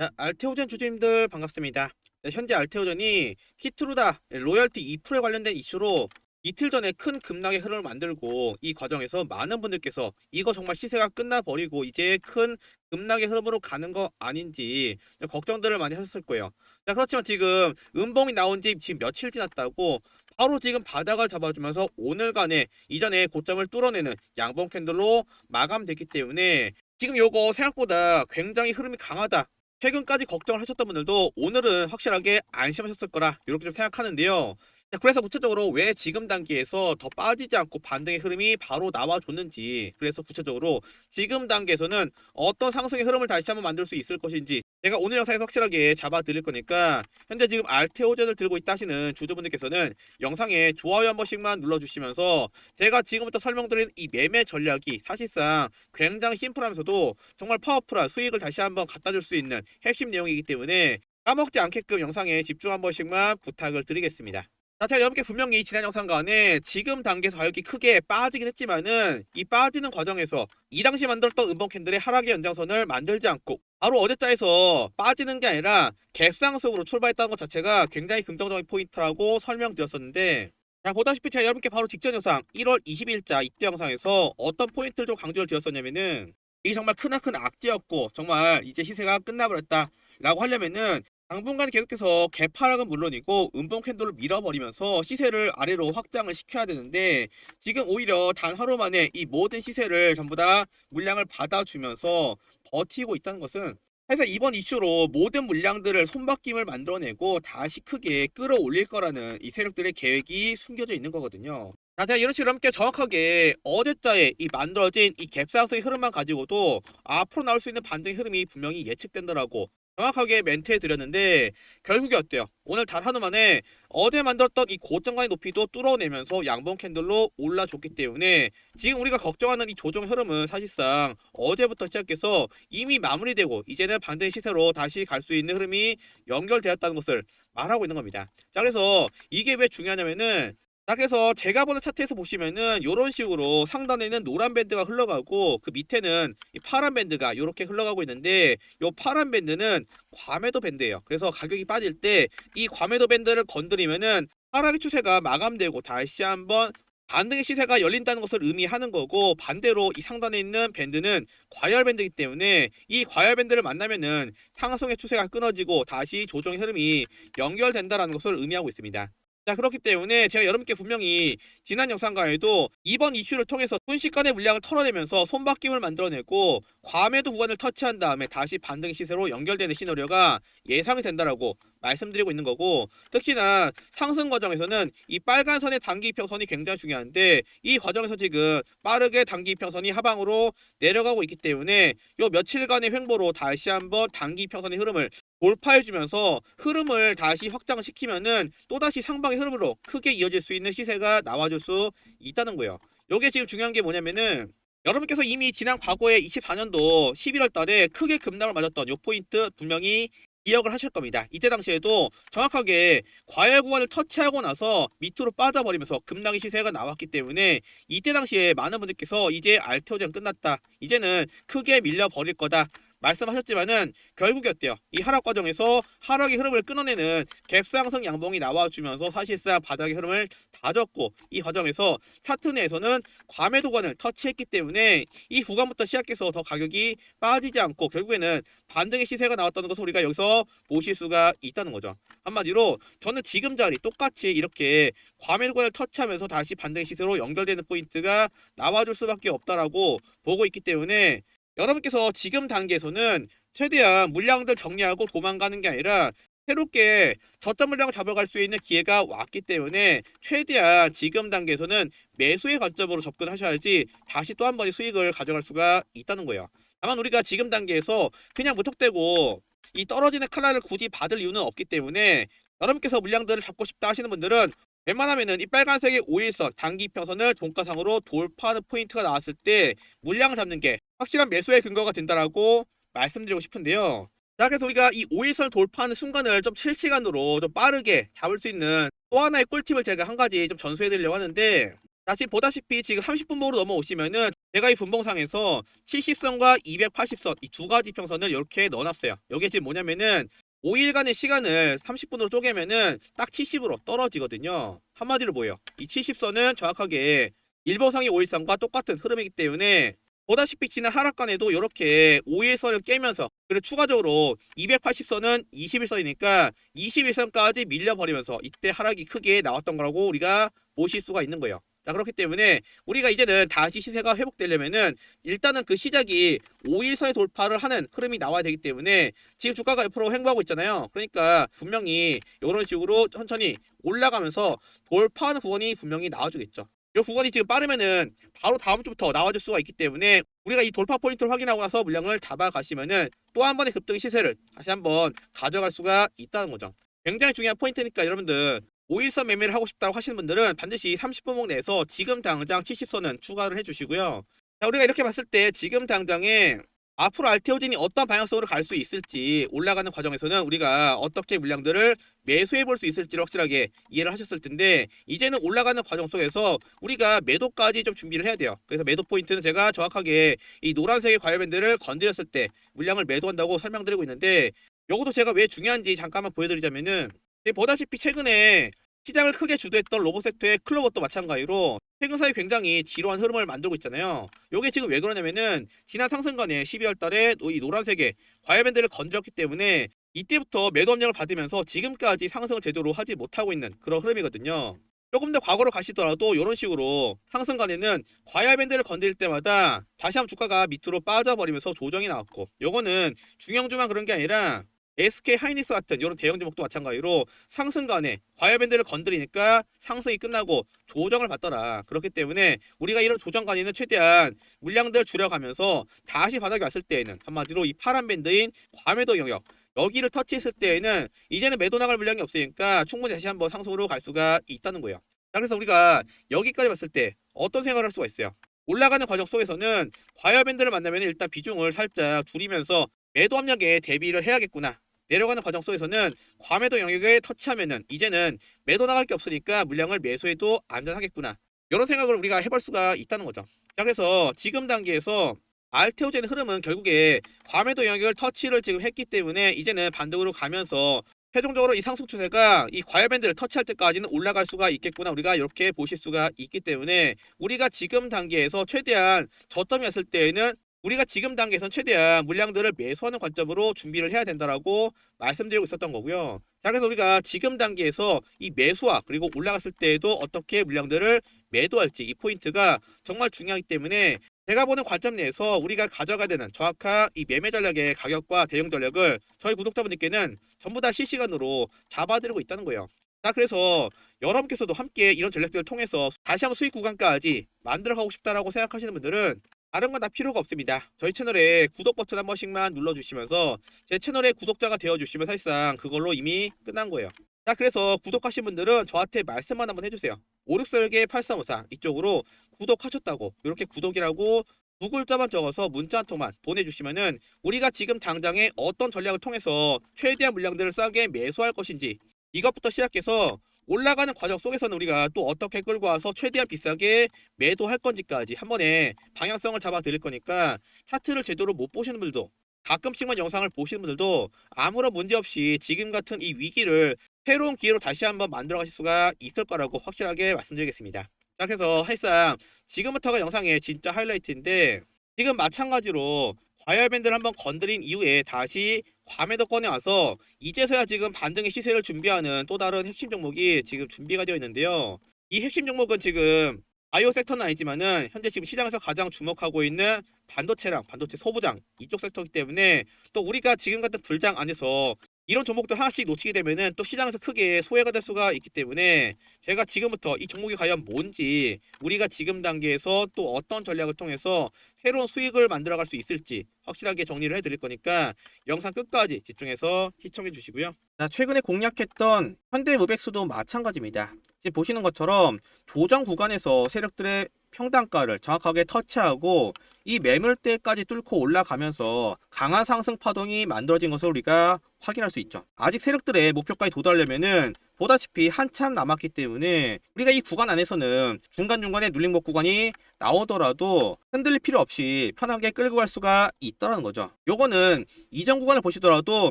자, 알테오전 주주님들 반갑습니다. 자, 현재 알테오전이 히트루다 로열티 2%에 관련된 이슈로 이틀 전에 큰 급락의 흐름을 만들고 이 과정에서 많은 분들께서 이거 정말 시세가 끝나버리고 이제 큰 급락의 흐름으로 가는 거 아닌지 걱정들을 많이 하셨을 거예요. 자, 그렇지만 지금 음봉이 나온 지 지금 며칠 지났다고 바로 지금 바닥을 잡아주면서 오늘간에 이전에 고점을 뚫어내는 양봉 캔들로 마감됐기 때문에 지금 요거 생각보다 굉장히 흐름이 강하다. 최근까지 걱정을 하셨던 분들도 오늘은 확실하게 안심하셨을 거라 이렇게 좀 생각하는데요. 자, 그래서 구체적으로 왜 지금 단계에서 더 빠지지 않고 반등의 흐름이 바로 나와줬는지 그래서 구체적으로 지금 단계에서는 어떤 상승의 흐름을 다시 한번 만들 수 있을 것인지 제가 오늘 영상에서 확실하게 잡아 드릴 거니까 현재 지금 알테오전을 들고 있다 하시는 주주분들께서는 영상에 좋아요 한 번씩만 눌러주시면서 제가 지금부터 설명드린 이 매매 전략이 사실상 굉장히 심플하면서도 정말 파워풀한 수익을 다시 한번 갖다 줄 수 있는 핵심 내용이기 때문에 까먹지 않게끔 영상에 집중 한 번씩만 부탁을 드리겠습니다. 자, 제가 여러분께 분명히 지난 영상간에 지금 단계에서 가격이 크게 빠지긴 했지만은 이 빠지는 과정에서 이 당시 만들었던 음봉 캔들의 하락의 연장선을 만들지 않고 바로 어제자에서 빠지는 게 아니라 갭상승으로 출발했다는 것 자체가 굉장히 긍정적인 포인트라고 설명드렸었는데 자, 보다시피 제가 여러분께 바로 직전 영상 1월 20일자 이때 영상에서 어떤 포인트를 좀 강조를 드렸었냐면은 이게 정말 크나큰 악재였고 정말 이제 시세가 끝나버렸다 라고 하려면은 당분간 계속해서 개파락은 물론이고 음봉 캔들을 밀어버리면서 시세를 아래로 확장을 시켜야 되는데 지금 오히려 단 하루 만에 이 모든 시세를 전부 다 물량을 받아주면서 버티고 있다는 것은 사실 이번 이슈로 모든 물량들을 손바뀜을 만들어내고 다시 크게 끌어올릴 거라는 이 세력들의 계획이 숨겨져 있는 거거든요. 자, 제가 이런 식으로 함께 정확하게 어제자에 이 만들어진 이 갭상승의 흐름만 가지고도 앞으로 나올 수 있는 반등의 흐름이 분명히 예측된다라고 정확하게 멘트해 드렸는데 결국에 어때요? 오늘 단 하루 만에 어제 만들었던 이 고점간의 높이도 뚫어내면서 양봉 캔들로 올라줬기 때문에 지금 우리가 걱정하는 이 조정 흐름은 사실상 어제부터 시작해서 이미 마무리되고 이제는 반등 시세로 다시 갈 수 있는 흐름이 연결되었다는 것을 말하고 있는 겁니다. 자 그래서 이게 왜 중요하냐면은 자 그래서 제가 보는 차트에서 보시면은 이런 식으로 상단에는 노란 밴드가 흘러가고 그 밑에는 이 파란 밴드가 이렇게 흘러가고 있는데 이 파란 밴드는 과매도 밴드예요. 그래서 가격이 빠질 때 이 과매도 밴드를 건드리면은 하락의 추세가 마감되고 다시 한번 반등의 시세가 열린다는 것을 의미하는 거고 반대로 이 상단에 있는 밴드는 과열 밴드이기 때문에 이 과열 밴드를 만나면은 상승의 추세가 끊어지고 다시 조정의 흐름이 연결된다라는 것을 의미하고 있습니다. 자 그렇기 때문에 제가 여러분께 분명히 지난 영상과에도 이번 이슈를 통해서 순식간에 물량을 털어내면서 손바뀜을 만들어내고 과매도 구간을 터치한 다음에 다시 반등 시세로 연결되는 시나리오가 예상이 된다라고 말씀드리고 있는 거고 특히나 상승 과정에서는 이 빨간 선의 단기 이평선이 굉장히 중요한데 이 과정에서 지금 빠르게 단기 이평선이 하방으로 내려가고 있기 때문에 요 며칠간의 횡보로 다시 한번 단기 이평선의 흐름을 돌파해주면서 흐름을 다시 확장시키면은 또다시 상방의 흐름으로 크게 이어질 수 있는 시세가 나와줄 수 있다는 거예요. 요게 지금 중요한 게 뭐냐면은 여러분께서 이미 지난 과거에 24년도 11월 달에 크게 급락을 맞았던 요 포인트 분명히 기억을 하실 겁니다. 이때 당시에도 정확하게 과열 구간을 터치하고 나서 밑으로 빠져버리면서 급락의 시세가 나왔기 때문에 이때 당시에 많은 분들께서 이제 알테오전 끝났다. 이제는 크게 밀려버릴 거다. 말씀하셨지만은 결국이 어때요? 이 하락 과정에서 하락의 흐름을 끊어내는 갭상승 양봉이 나와주면서 사실상 바닥의 흐름을 다졌고 이 과정에서 차트 내에서는 과매도 구간을 터치했기 때문에 이 구간부터 시작해서 더 가격이 빠지지 않고 결국에는 반등의 시세가 나왔다는 것을 우리가 여기서 보실 수가 있다는 거죠. 한마디로 저는 지금 자리 똑같이 이렇게 과매도 구간을 터치하면서 다시 반등의 시세로 연결되는 포인트가 나와줄 수밖에 없다라고 보고 있기 때문에 여러분께서 지금 단계에서는 최대한 물량들 정리하고 도망가는 게 아니라 새롭게 저점 물량을 잡아갈 수 있는 기회가 왔기 때문에 최대한 지금 단계에서는 매수의 관점으로 접근하셔야지 다시 또 한 번의 수익을 가져갈 수가 있다는 거예요. 다만 우리가 지금 단계에서 그냥 무턱대고 이 떨어지는 칼날을 굳이 받을 이유는 없기 때문에 여러분께서 물량들을 잡고 싶다 하시는 분들은 웬만하면은 이 빨간색의 5일선 단기 평선을 종가상으로 돌파하는 포인트가 나왔을 때 물량을 잡는 게 확실한 매수의 근거가 된다라고 말씀드리고 싶은데요. 자, 그래서 우리가 이 5일선 돌파하는 순간을 좀 실시간으로 좀 빠르게 잡을 수 있는 또 하나의 꿀팁을 제가 한 가지 좀 전수해 드리려고 하는데 자, 지금 보다시피 지금 30분 보로 넘어오시면은 제가 이 분봉상에서 70선과 280선 이 두 가지 평선을 이렇게 넣어놨어요. 여기 지금 뭐냐면은 5일간의 시간을 30분으로 쪼개면은 딱 70으로 떨어지거든요. 한마디로 뭐예요? 이 70선은 정확하게 일보상의 5일선과 똑같은 흐름이기 때문에 보다시피 지난 하락간에도 이렇게 5일선을 깨면서 그리고 추가적으로 280선은 21선이니까 21선까지 밀려버리면서 이때 하락이 크게 나왔던 거라고 우리가 보실 수가 있는 거예요. 자 그렇기 때문에 우리가 이제는 다시 시세가 회복되려면은 일단은 그 시작이 5일선의 돌파를 하는 흐름이 나와야 되기 때문에 지금 주가가 옆으로 횡보하고 있잖아요. 그러니까 분명히 이런 식으로 천천히 올라가면서 돌파하는 구간이 분명히 나와주겠죠. 이 구간이 지금 빠르면은 바로 다음 주부터 나와줄 수가 있기 때문에 우리가 이 돌파 포인트를 확인하고 나서 물량을 잡아가시면은 또 한 번의 급등 시세를 다시 한번 가져갈 수가 있다는 거죠. 굉장히 중요한 포인트니까 여러분들 5일선 매매를 하고 싶다고 하시는 분들은 반드시 30분목 내에서 지금 당장 70선은 추가를 해주시고요. 자, 우리가 이렇게 봤을 때 지금 당장에 앞으로 알테오진이 어떤 방향성으로 갈 수 있을지 올라가는 과정에서는 우리가 어떻게 물량들을 매수해 볼 수 있을지를 확실하게 이해를 하셨을 텐데 이제는 올라가는 과정 속에서 우리가 매도까지 좀 준비를 해야 돼요. 그래서 매도 포인트는 제가 정확하게 이 노란색의 과열밴드를 건드렸을 때 물량을 매도한다고 설명드리고 있는데 이것도 제가 왜 중요한지 잠깐만 보여드리자면은 네, 보다시피 최근에 시장을 크게 주도했던 로봇 섹터의 클로버도 마찬가지로 최근 사이 굉장히 지루한 흐름을 만들고 있잖아요. 이게 지금 왜 그러냐면은 지난 상승간에 12월 달에 이 노란색의 과열 밴드를 건드렸기 때문에 이때부터 매도 압력을 받으면서 지금까지 상승을 제대로 하지 못하고 있는 그런 흐름이거든요. 조금 더 과거로 가시더라도 이런 식으로 상승간에는 과열 밴드를 건드릴 때마다 다시 한번 주가가 밑으로 빠져버리면서 조정이 나왔고 요거는 중형주만 그런 게 아니라 SK 하이닉스 같은 이런 대형 종목도 마찬가지로 상승간에 과열밴드를 건드리니까 상승이 끝나고 조정을 받더라. 그렇기 때문에 우리가 이런 조정간에는 최대한 물량들 줄여가면서 다시 바닥에 왔을 때에는 한마디로 이 파란 밴드인 과매도 영역 여기를 터치했을 때에는 이제는 매도 나갈 물량이 없으니까 충분히 다시 한번 상승으로 갈 수가 있다는 거예요. 자, 그래서 우리가 여기까지 봤을 때 어떤 생각을 할 수가 있어요. 올라가는 과정 속에서는 과열 밴드를 만나면 일단 비중을 살짝 줄이면서 매도 압력에 대비를 해야겠구나. 내려가는 과정 속에서는 과매도 영역에 터치하면은 이제는 매도 나갈 게 없으니까 물량을 매수해도 안전하겠구나. 이런 생각을 우리가 해볼 수가 있다는 거죠. 자, 그래서 지금 단계에서 알테오젠의 흐름은 결국에 과매도 영역을 터치를 지금 했기 때문에 이제는 반등으로 가면서 최종적으로 이 상승 추세가 이 과열 밴드를 터치할 때까지는 올라갈 수가 있겠구나 우리가 이렇게 보실 수가 있기 때문에 우리가 지금 단계에서 최대한 저점이었을 때에는 우리가 지금 단계에선 최대한 물량들을 매수하는 관점으로 준비를 해야 된다라고 말씀드리고 있었던 거고요. 자 그래서 우리가 지금 단계에서 이 매수와 그리고 올라갔을 때에도 어떻게 물량들을 매도할지 이 포인트가 정말 중요하기 때문에 제가 보는 관점 내에서 우리가 가져가야 되는 정확한 이 매매 전략의 가격과 대응 전략을 저희 구독자분들께는 전부 다 실시간으로 잡아드리고 있다는 거예요. 자 그래서 여러분께서도 함께 이런 전략들을 통해서 다시 한번 수익 구간까지 만들어가고 싶다라고 생각하시는 분들은 다른 건 다 필요가 없습니다. 저희 채널에 구독 버튼 한 번씩만 눌러주시면서 제 채널의 구독자가 되어주시면 사실상 그걸로 이미 끝난 거예요. 자 그래서 구독하신 분들은 저한테 말씀만 한번 해주세요. 56설계 8354 이쪽으로 구독하셨다고 이렇게 구독이라고 두 글자만 적어서 문자 한 통만 보내주시면은 우리가 지금 당장에 어떤 전략을 통해서 최대한 물량들을 싸게 매수할 것인지 이것부터 시작해서 올라가는 과정 속에서는 우리가 또 어떻게 끌고 와서 최대한 비싸게 매도할 건지까지 한 번에 방향성을 잡아 드릴 거니까 차트를 제대로 못 보시는 분들도 가끔씩만 영상을 보시는 분들도 아무런 문제 없이 지금 같은 이 위기를 새로운 기회로 다시 한번 만들어 가실 수가 있을 거라고 확실하게 말씀드리겠습니다. 자 그래서 사실상 지금부터가 영상의 진짜 하이라이트인데 지금 마찬가지로 과열밴드를 한번 건드린 이후에 다시 과매도 꺼내와서 이제서야 지금 반등의 시세를 준비하는 또 다른 핵심 종목이 지금 준비가 되어 있는데요. 이 핵심 종목은 지금 바이오 섹터는 아니지만은 현재 지금 시장에서 가장 주목하고 있는 반도체랑 반도체 소부장 이쪽 섹터이기 때문에 또 우리가 지금 같은 불장 안에서 이런 종목들 하나씩 놓치게 되면은 또 시장에서 크게 소외가 될 수가 있기 때문에 제가 지금부터 이 종목이 과연 뭔지 우리가 지금 단계에서 또 어떤 전략을 통해서 새로운 수익을 만들어갈 수 있을지 확실하게 정리를 해드릴 거니까 영상 끝까지 집중해서 시청해 주시고요. 자, 최근에 공략했던 현대무백수도 마찬가지입니다. 지금 보시는 것처럼 조정 구간에서 세력들의 평단가를 정확하게 터치하고 이 매물대까지 뚫고 올라가면서 강한 상승 파동이 만들어진 것을 우리가 확인할 수 있죠. 아직 세력들의 목표까지 도달하려면은 보다시피 한참 남았기 때문에 우리가 이 구간 안에서는 중간중간에 눌림목 구간이 나오더라도 흔들릴 필요 없이 편하게 끌고 갈 수가 있다는 거죠. 요거는 이전 구간을 보시더라도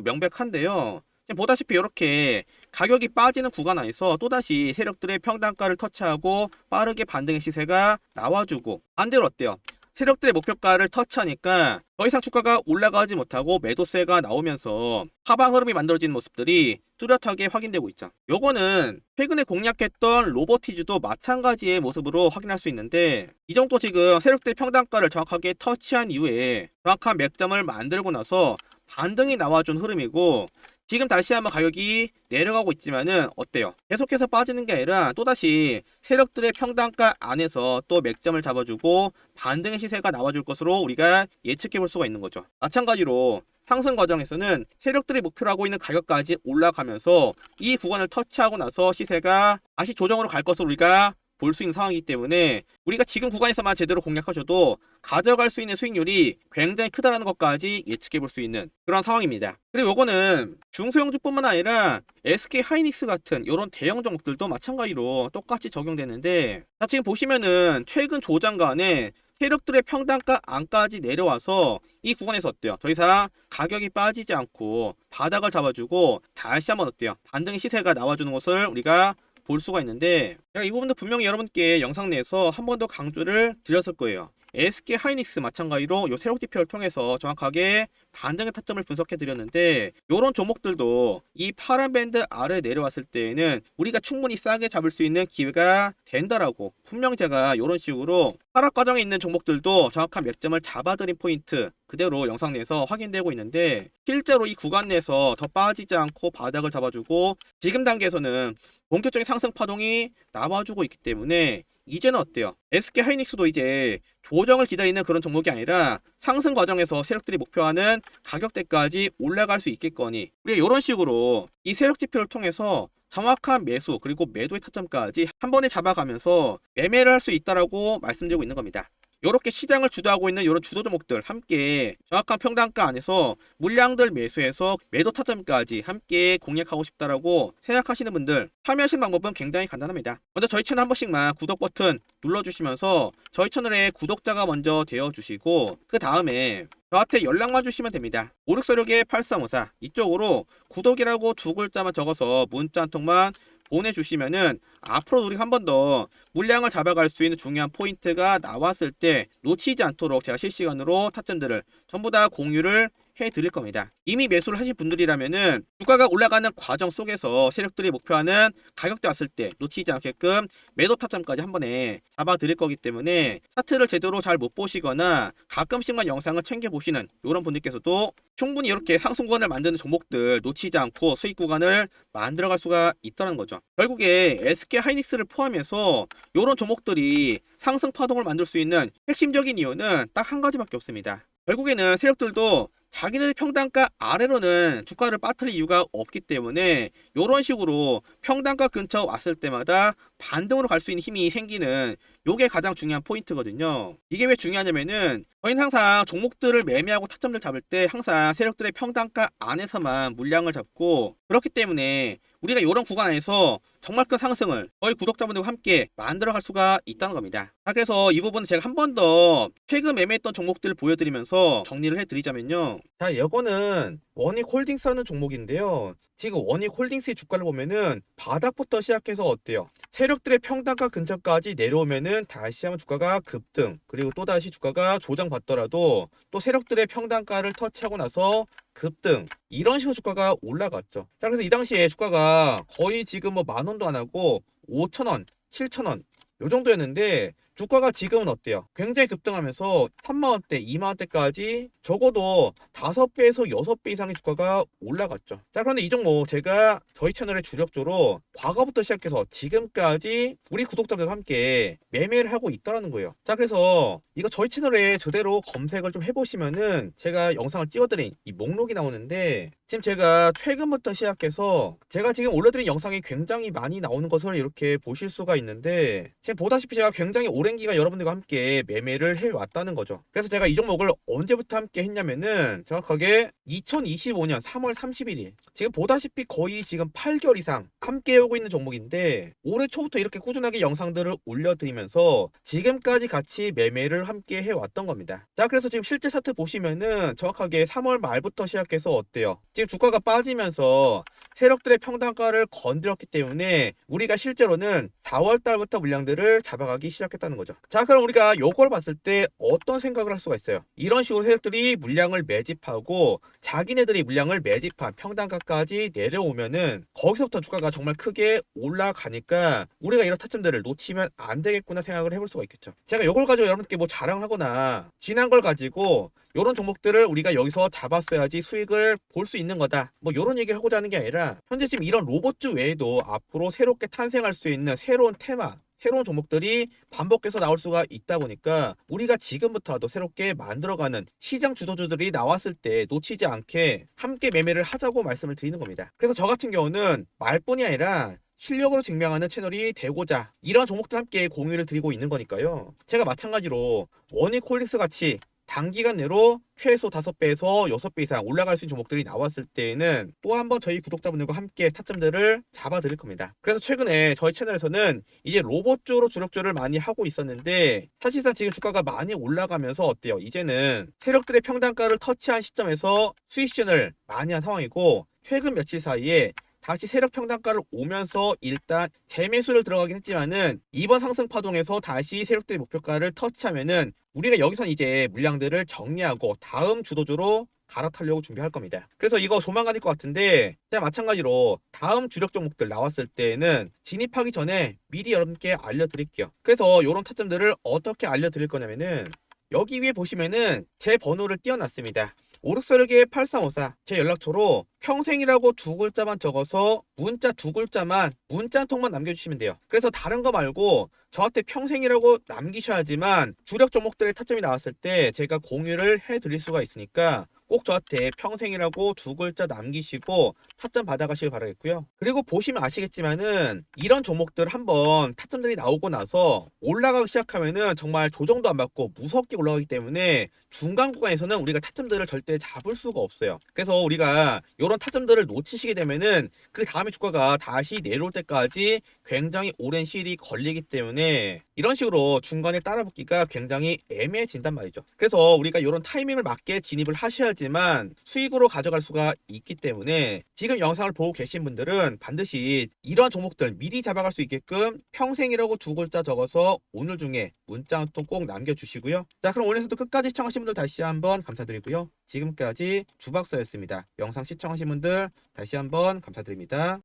명백한데요. 보다시피 이렇게 가격이 빠지는 구간 안에서 또다시 세력들의 평단가를 터치하고 빠르게 반등의 시세가 나와주고 반대로 어때요? 세력들의 목표가를 터치하니까 더 이상 주가가 올라가지 못하고 매도세가 나오면서 하방 흐름이 만들어지는 모습들이 뚜렷하게 확인되고 있죠. 요거는 최근에 공략했던 로버티즈도 마찬가지의 모습으로 확인할 수 있는데 이 정도 지금 세력들 평단가를 정확하게 터치한 이후에 정확한 맥점을 만들고 나서 반등이 나와준 흐름이고 지금 다시 한번 가격이 내려가고 있지만은 어때요? 계속해서 빠지는 게 아니라 또다시 세력들의 평단가 안에서 또 맥점을 잡아주고 반등의 시세가 나와줄 것으로 우리가 예측해 볼 수가 있는 거죠. 마찬가지로 상승 과정에서는 세력들이 목표로 하고 있는 가격까지 올라가면서 이 구간을 터치하고 나서 시세가 다시 조정으로 갈 것으로 우리가 볼 수 있는 상황이기 때문에 우리가 지금 구간에서만 제대로 공략하셔도 가져갈 수 있는 수익률이 굉장히 크다라는 것까지 예측해 볼 수 있는 그런 상황입니다. 그리고 요거는 중소형주뿐만 아니라 SK 하이닉스 같은 이런 대형 종목들도 마찬가지로 똑같이 적용되는데 자 지금 보시면은 최근 조장간에 세력들의 평단가 안까지 내려와서 이 구간에서 어때요? 더 이상 가격이 빠지지 않고 바닥을 잡아주고 다시 한번 어때요? 반등의 시세가 나와주는 것을 우리가 볼 수가 있는데 제가 이 부분도 분명히 여러분께 영상 내에서 한 번 더 강조를 드렸을 거예요. SK 하이닉스 마찬가지로 요 세력 지표를 통해서 정확하게 반등의 타점을 분석해 드렸는데 이런 종목들도 이 파란 밴드 아래 내려왔을 때에는 우리가 충분히 싸게 잡을 수 있는 기회가 된다라고 분명 제가 이런 식으로 하락 과정에 있는 종목들도 정확한 맥점을 잡아드린 포인트 그대로 영상 내에서 확인되고 있는데 실제로 이 구간 내에서 더 빠지지 않고 바닥을 잡아주고 지금 단계에서는 본격적인 상승 파동이 나와주고 있기 때문에 이제는 어때요? SK 하이닉스도 이제 조정을 기다리는 그런 종목이 아니라 상승 과정에서 세력들이 목표하는 가격대까지 올라갈 수 있겠거니 우리가 이런 식으로 이 세력 지표를 통해서 정확한 매수 그리고 매도의 타점까지 한 번에 잡아가면서 매매를 할 수 있다라고 말씀드리고 있는 겁니다. 이렇게 시장을 주도하고 있는 이런 주도 종목들 함께 정확한 평단가 안에서 물량들 매수해서 매도 타점까지 함께 공략하고 싶다라고 생각하시는 분들 참여하시는 방법은 굉장히 간단합니다. 먼저 저희 채널 한 번씩만 구독 버튼 눌러주시면서 저희 채널에 구독자가 먼저 되어주시고 그 다음에 저한테 연락만 주시면 됩니다. 오륙서력의 8354 이쪽으로 구독이라고 두 글자만 적어서 문자 한 통만 보내주시면은 앞으로 우리 한 번 더 물량을 잡아갈 수 있는 중요한 포인트가 나왔을 때 놓치지 않도록 제가 실시간으로 타점들을 전부 다 공유를 해 드릴 겁니다. 이미 매수를 하신 분들이라면은 주가가 올라가는 과정 속에서 세력들이 목표하는 가격대 왔을 때 놓치지 않게끔 매도 타점까지 한 번에 잡아 드릴 거기 때문에 차트를 제대로 잘 못 보시거나 가끔씩만 영상을 챙겨 보시는 이런 분들께서도 충분히 이렇게 상승 구간을 만드는 종목들 놓치지 않고 수익 구간을 만들어갈 수가 있다는 거죠. 결국에 SK 하이닉스를 포함해서 이런 종목들이 상승 파동을 만들 수 있는 핵심적인 이유는 딱 한 가지밖에 없습니다. 결국에는 세력들도 자기네들 평단가 아래로는 주가를 빠뜨릴 이유가 없기 때문에 이런 식으로 평단가 근처 왔을 때마다 반등으로 갈 수 있는 힘이 생기는 요게 가장 중요한 포인트거든요. 이게 왜 중요하냐면은 저희는 항상 종목들을 매매하고 타점들 잡을 때 항상 세력들의 평단가 안에서만 물량을 잡고 그렇기 때문에 우리가 이런 구간 안에서 정말 큰 상승을 저희 구독자분들과 함께 만들어갈 수가 있다는 겁니다. 자, 그래서 이 부분은 제가 한 번 더 최근 매매했던 종목들을 보여드리면서 정리를 해드리자면요. 자, 이거는 원익 홀딩스라는 종목인데요. 지금 원익 홀딩스의 주가를 보면은 바닥부터 시작해서 어때요? 세력들의 평단가 근처까지 내려오면은 다시 한번 주가가 급등 그리고 또 다시 주가가 조정받더라도 또 세력들의 평단가를 터치하고 나서 급등 이런 식으로 주가가 올라갔죠. 자 그래서 이 당시에 주가가 거의 지금 뭐 만 원도 안 하고 5천 원, 7천 원 요 정도였는데 주가가 지금은 어때요? 굉장히 급등하면서 3만 원대, 2만 원대까지 적어도 5배에서 6배 이상의 주가가 올라갔죠. 자, 그런데 이 종목 제가 저희 채널에 주력적으로 과거부터 시작해서 지금까지 우리 구독자들과 함께 매매를 하고 있다는 거예요. 자, 그래서 이거 저희 채널에 제대로 검색을 좀 해보시면은 제가 영상을 찍어드린 이 목록이 나오는데 지금 제가 최근부터 시작해서 제가 지금 올려드린 영상이 굉장히 많이 나오는 것을 이렇게 보실 수가 있는데 지금 보다시피 제가 굉장히 오랜 기간 여러분들과 함께 매매를 해왔다는 거죠. 그래서 제가 이 종목을 언제부터 함께 했냐면은 정확하게 2025년 3월 31일 지금 보다시피 거의 지금 8개월 이상 함께 해오고 있는 종목인데 올해 초부터 이렇게 꾸준하게 영상들을 올려드리면서 지금까지 같이 매매를 함께 해왔던 겁니다. 자 그래서 지금 실제 차트 보시면은 정확하게 3월 말부터 시작해서 어때요? 지금 주가가 빠지면서 세력들의 평단가를 건드렸기 때문에 우리가 실제로는 4월 달부터 물량들을 잡아가기 시작했다는 거죠. 자, 그럼 우리가 요걸 봤을 때 어떤 생각을 할 수가 있어요? 이런 식으로 세력들이 물량을 매집하고 자기네들이 물량을 매집한 평단가 까지 내려오면은 거기서부터 주가가 정말 크게 올라가니까 우리가 이런 타점들을 놓치면 안 되겠구나 생각을 해볼 수가 있겠죠. 제가 요걸 가지고 여러분께 뭐 자랑하거나 지난 걸 가지고 요런 종목들을 우리가 여기서 잡았어야지 수익을 볼 수 있는 거다. 뭐 요런 얘기를 하고자 하는 게 아니라 현재 지금 이런 로봇주 외에도 앞으로 새롭게 탄생할 수 있는 새로운 테마 새로운 종목들이 반복해서 나올 수가 있다 보니까 우리가 지금부터라도 새롭게 만들어가는 시장 주도주들이 나왔을 때 놓치지 않게 함께 매매를 하자고 말씀을 드리는 겁니다. 그래서 저 같은 경우는 말뿐이 아니라 실력으로 증명하는 채널이 되고자 이런 종목들 함께 공유를 드리고 있는 거니까요. 제가 마찬가지로 원이콜릭스 같이 단기간 내로 최소 5배에서 6배 이상 올라갈 수 있는 종목들이 나왔을 때에는 또 한번 저희 구독자분들과 함께 타점들을 잡아 드릴 겁니다. 그래서 최근에 저희 채널에서는 이제 로봇주로 주력주를 많이 하고 있었는데 사실상 지금 주가가 많이 올라가면서 어때요? 이제는 세력들의 평단가를 터치한 시점에서 수익 시전을 많이 한 상황이고 최근 며칠 사이에 다시 세력 평단가를 오면서 일단 재매수를 들어가긴 했지만은 이번 상승 파동에서 다시 세력들의 목표가를 터치하면은 우리가 여기선 이제 물량들을 정리하고 다음 주도주로 갈아타려고 준비할 겁니다. 그래서 이거 조만간일 것 같은데 마찬가지로 다음 주력 종목들 나왔을 때는 진입하기 전에 미리 여러분께 알려드릴게요. 그래서 이런 타점들을 어떻게 알려드릴 거냐면은 여기 위에 보시면은 제 번호를 띄워놨습니다. 오르스르기의 8354 제 연락처로 평생이라고 두 글자만 적어서 문자 두 글자만 문자 한 통만 남겨주시면 돼요. 그래서 다른 거 말고 저한테 평생이라고 남기셔야지만 주력 종목들의 타점이 나왔을 때 제가 공유를 해드릴 수가 있으니까 꼭 저한테 평생이라고 두 글자 남기시고 타점 받아가시길 바라겠고요. 그리고 보시면 아시겠지만은 이런 종목들 한번 타점들이 나오고 나서 올라가기 시작하면은 정말 조정도 안 받고 무섭게 올라가기 때문에 중간 구간에서는 우리가 타점들을 절대 잡을 수가 없어요. 그래서 우리가 이런 타점들을 놓치시게 되면은 그 다음에 주가가 다시 내려올 때까지 굉장히 오랜 시일이 걸리기 때문에 이런 식으로 중간에 따라붙기가 굉장히 애매해진단 말이죠. 그래서 우리가 이런 타이밍을 맞게 진입을 하셔야지 만 수익으로 가져갈 수가 있기 때문에 지금 영상을 보고 계신 분들은 반드시 이러한 종목들 미리 잡아갈 수 있게끔 평생이라고 두 글자 적어서 오늘 중에 문자 한 통 꼭 남겨주시고요. 자 그럼 오늘도 끝까지 시청하신 분들 다시 한번 감사드리고요. 지금까지 주박사였습니다. 영상 시청하신 분들 다시 한번 감사드립니다.